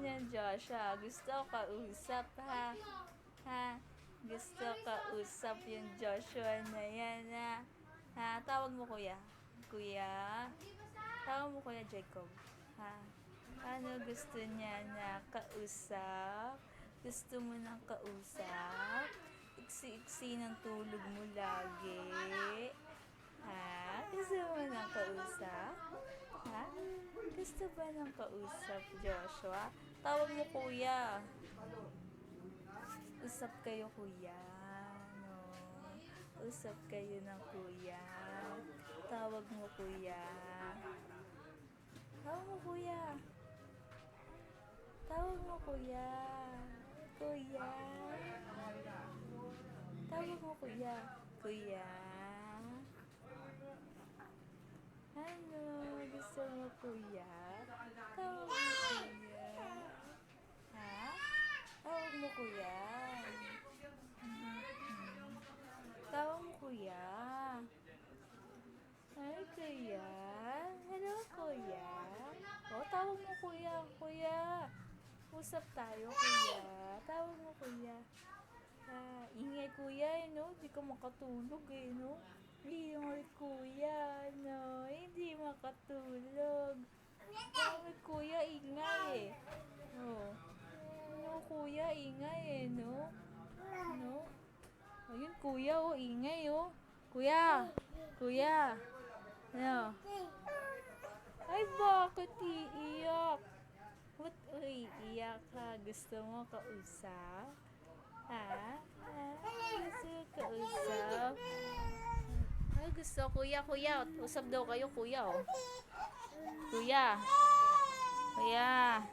niyan, Joshua? Gusto kausap, ha? Ha? Gusto kausap yung Joshua na yan, ha? Ha? Tawag mo, kuya. Kuya? Tawag mo, kuya Jacob. Ha? Ano gusto niya na kausap? Gusto mo ng kausap? Iksi-iksi ng tulog mo lagi. Ha? Gusto mo ng kausap? Gusto ba ng kausap, Joshua? Tawag mo, kuya. Usap kayo, kuya. No. Usap kayo ng kuya. Tawag mo, kuya. Tawag mo, kuya. Tawag mo, kuya. Kuya. Tawag mo, kuya. Kuya. Ano? Gusto mo, kuya? Tawag mo, kuya. Ha? Tawag mo, kuya. Tawag mo, kuya. Hi, kuya. Hello, kuya. O, tawag mo, kuya. Kuya. Usap tayo, kuya. Tawag mo, kuya. Ah, ingay, kuya, eh, no? Hindi ka makatulog, eh, no? Ingay, kuya, no? Hindi makatulog. Ingay, kuya, ingay, eh. Ayun, kuya, oh, ingay, oh. Kuya! Kuya! Ano? Ay, bakit iiyak? Ba't iiyak ka? Gusto mo kausap? Ha? Ha? Gusto mo kausap? Ay, gusto, kuya, kuya. Usap daw kayo, kuya, oh. Kuya. Kuya.